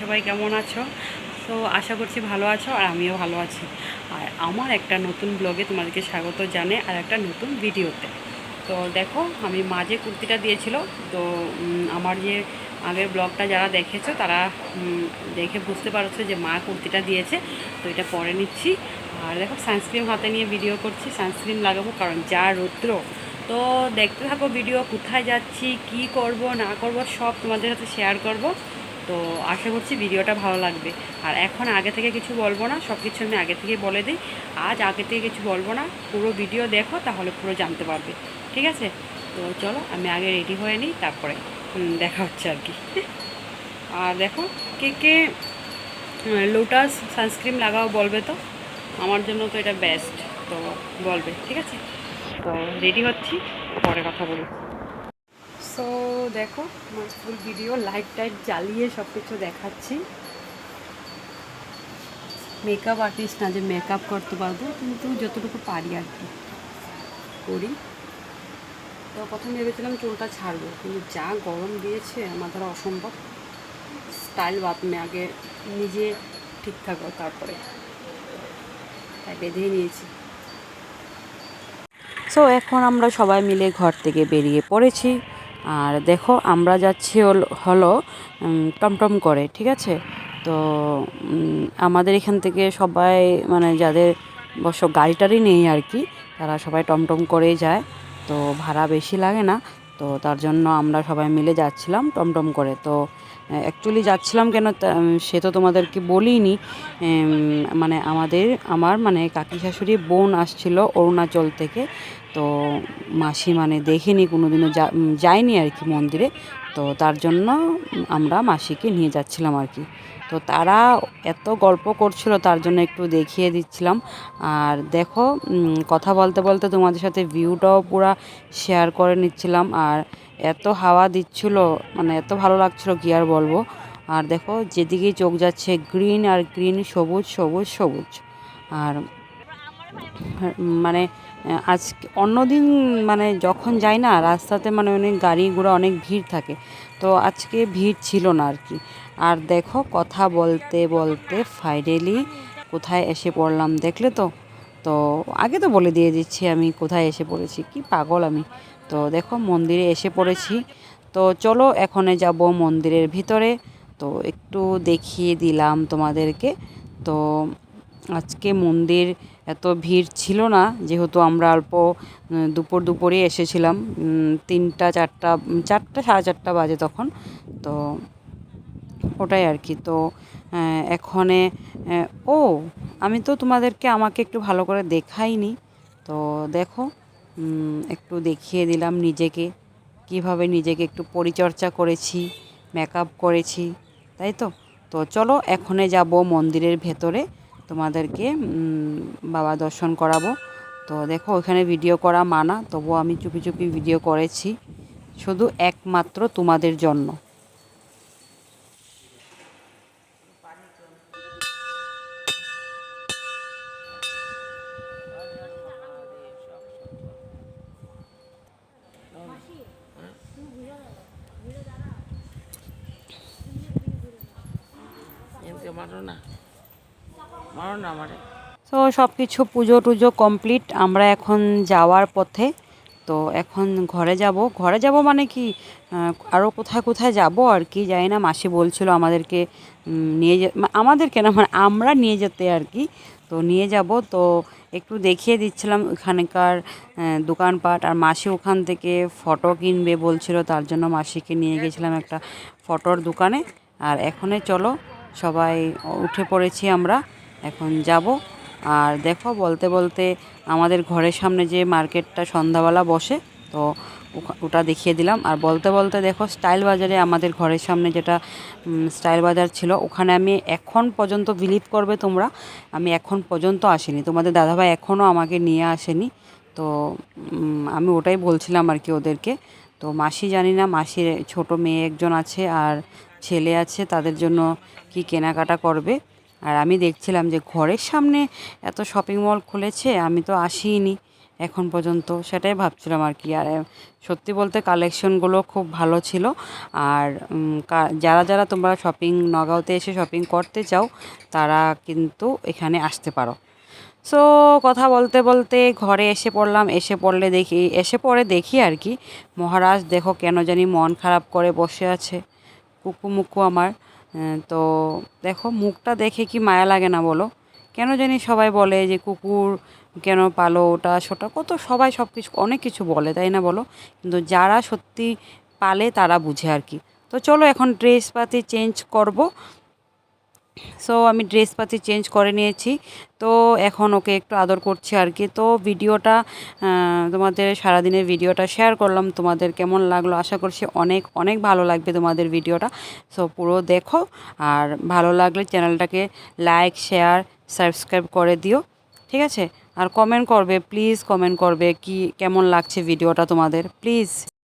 সবাই কেমন আছো? তো আশা করছি ভালো আছো আর আমিও ভালো আছি। আর আমার একটা নতুন ব্লগে তোমাদেরকে স্বাগত জানে আর একটা নতুন ভিডিওতে তো দেখো, আমি মাঝে কুর্তিটা দিয়েছিল, তো আমার যে আগের ব্লগটা যারা দেখেছ, তারা দেখে বুঝতে পারছ যে মা কুর্তিটা দিয়েছে, তো এটা পরে নিচ্ছি। আর দেখো সানস্ক্রিন হাতে নিয়ে ভিডিও করছি সানস্ক্রিন লাগাবো কারণ যা রৌদ্র। তো দেখতে থাকো ভিডিও কোথায় যাচ্ছি, কি করব, না করব, সব তোমাদের সাথে শেয়ার করব। তো আশা করছি ভিডিওটা ভালো লাগবে। আর এখন আগে থেকে কিছু বলব না সব কিছু আমি আগে থেকে বলে দিই। আজ আগে থেকে কিছু বলব না, পুরো ভিডিও দেখো, তাহলে পুরো জানতে পারবে। ঠিক আছে? তো চলো, আমি আগে রেডি হয়ে নিই, তারপরে দেখা হচ্ছে আর কি। আর দেখো, কে কে লোটাস সানস্ক্রিন লাগাও বলবে তো? আমার জন্য তো এটা বেস্ট তো বলবে, ঠিক আছে? তো রেডি হচ্ছি, পরে কথা বলি সো দেখো, আমার ফুল ভিডিও লাইট টাইট জ্বালিয়ে সব কিছু দেখাচ্ছি। মেকআপ আর্টিস্ট না যে মেকআপ করতে পারব, কিন্তু যতটুকু পারি আর কি করি। তো প্রথমে ভেবেছিলাম চুলটা ছাড়বো, কিন্তু যা গরম দিয়েছে, আমার দ্বারা অসম্ভব। স্টাইল বাদমে আগে নিজে ঠিক থাকো তারপরে তাই বেঁধেই নিয়েছি। সো এখন আমরা সবাই মিলে ঘর থেকে বেরিয়ে পড়েছি। আর দেখো, আমরা যাচ্ছি হল- টমটম করে, ঠিক আছে? তো আমাদের এখান থেকে সবাই মানে যাদের অবশ্য গাড়ি টাড়ি নেই আর কি, তারা সবাই টমটম করেই যায়। তো ভাড়া বেশি লাগে না, তো তার জন্য আমরা সবাই মিলে যাচ্ছিলাম টমটম করে। তো অ্যাকচুয়ালি যাচ্ছিলাম কেন সে তো তোমাদেরকে বলিনি মানে আমাদের, আমার মানে কাকি শাশুড়ি বোন আসছিল অরুণাচল থেকে। তো মাসি মানে দেখিনি, কোনোদিনও যায়নি আর কি মন্দিরে। তো তার জন্য আমরা মাসিকে নিয়ে যাচ্ছিলাম আর কি। তো তারা এত গল্প করছিল, তার জন্য একটু দেখিয়ে দিচ্ছিলাম। আর দেখো কথা বলতে বলতে তোমাদের সাথে ভিউটাও পুরা শেয়ার করে নিচ্ছিলাম। আর এত হাওয়া দিচ্ছিল মানে এত ভালো লাগছিল, কি আর বলব। আর দেখো, যেদিকেই চোখ যাচ্ছে, গ্রিন আর গ্রিন, সবুজ সবুজ সবুজ। আর মানে আহ, আজ অন্যদিন মানে যখন যাই না রাস্তাতে মানে অনেক গাড়ি ঘোড়া অনেক ভিড় থাকে। তো আজকে ভিড় ছিল না আর কি। আর দেখো কথা বলতে বলতে ফাইনালি কোথায় এসে পড়লাম দেখলে তো? তো আগে তো বলে দিয়ে দিচ্ছি আমি কোথায় এসে পড়েছি কি পাগল আমি। তো দেখো মন্দিরে এসে পড়েছি। তো চলো এখনে যাব মন্দিরের ভিতরে। তো একটু দেখিয়ে দিলাম তোমাদেরকে। তো আজকে মন্দির এত ভিড় ছিল না, যেহেতু আমরা অল্প দুপুর দুপুরে এসেছিলাম তিনটা, চারটা চারটা, সাড়ে চারটা বাজে তখন, তো ওটাই আর কি। তো এখনে ও, আমি তো তোমাদেরকে আমাকে একটু ভালো করে দেখাইনি, তো দেখো একটু দেখিয়ে দিলাম নিজেকে, কীভাবে নিজেকে একটু পরিচর্যা করেছি মেকআপ করেছি, তাই তো? তো চলো, এখনে যাব মন্দিরের ভেতরে তোমাদেরকে বাবা দর্শন করাবো। তো দেখো, ওখানে ভিডিও করা মানা, তবুও আমি চুপি চুপি ভিডিও করেছি। শুধু একমাত্র তোমাদের জন্য। মারো না। তো সব কিছু পুজো টুজো কমপ্লিট আমরা এখন যাওয়ার পথে। তো এখন ঘরে যাব। ঘরে যাব মানে কি? আরও কোথায় কোথায় যাব আর কি জানি না। মাসি বলছিল আমাদেরকে নিয়ে আমাদেরকে না মানে আমরা নিয়ে যেতে আর কি। তো নিয়ে যাব। তো একটু দেখিয়ে দিচ্ছিলাম ওখানকার দোকানপাট। আর মাসি ওখান থেকে ফটো কিনবে বলছিল, তার জন্য মাসিকে নিয়ে গেছিলাম একটা ফটোর দোকানে। আর এখনে চলো, সবাই উঠে পড়েছি আমরা। এখন যাব। আর দেখো, বলতে বলতে আমাদের ঘরের সামনে যে মার্কেটটা সন্ধ্যাবেলা বসে, তো ওটা দেখিয়ে দিলাম। আর বলতে বলতে দেখো, স্টাইল বাজারে আমাদের ঘরের সামনে যেটা স্টাইল বাজার ছিল, ওখানে আমি এখন পর্যন্ত বিলিভ করবে তোমরা, আমি এখন পর্যন্ত আসিনি। তোমাদের দাদাভাই এখনও আমাকে নিয়ে আসেনি। তো আমি ওটাই বলছিলাম আর কি ওদেরকে। তো মাসি জানি না, মাসির ছোট মেয়ে একজন আছে আর ছেলে আছে, তাদের জন্য কি কেনাকাটা করবে। আর আমি দেখছিলাম যে ঘরের সামনে এত শপিং মল খুলেছে, আমি তো আসিনি এখন পর্যন্ত, সেটাই ভাবছিলাম আর কি। আর সত্যি বলতে কালেকশনগুলো খুব ভালো ছিল। আর যারা যারা তোমরা শপিং নগাঁওতে এসে শপিং করতে চাও, তারা কিন্তু এখানে আসতে পারো। সো কথা বলতে বলতে ঘরে এসে পড়লাম, এসে পড়লে দেখি, এসে পড়ে দেখি আর কি, মহারাজ দেখো কেন জানি মন খারাপ করে বসে আছে কুকু মুকু আমার। তো দেখো মুখটা দেখে কি মায়া লাগে না বলো? কেন জানি সবাই বলে যে কুকুর কেন পালো ওটা সোটা কত সবাই সব কিছু, অনেক কিছু বলে, তাই না বলো? কিন্তু যারা সত্যি পালে তারা বুঝে আর কি। তো চলো এখন ড্রেস পাতি চেঞ্জ করব। সো আমি ড্রেস পাতি চেঞ্জ করে নিয়েছি। তো, এখন ওকে একটু আদর করছি আর কি। তো, ভিডিওটা তোমাদের সারাদিনের ভিডিওটা শেয়ার করলাম। তোমাদের কেমন লাগল? আশা করছি অনেক অনেক ভালো লাগবে তোমাদের ভিডিওটা। সো পুরো দেখো। আর ভালো লাগলে চ্যানেলটাকে লাইক শেয়ার সাবস্ক্রাইব করে দিও। ঠিক আছে? আর কমেন্ট করবে প্লিজ কমেন্ট করবে কি, কেমন লাগছে ভিডিওটা তোমাদের? প্লিজ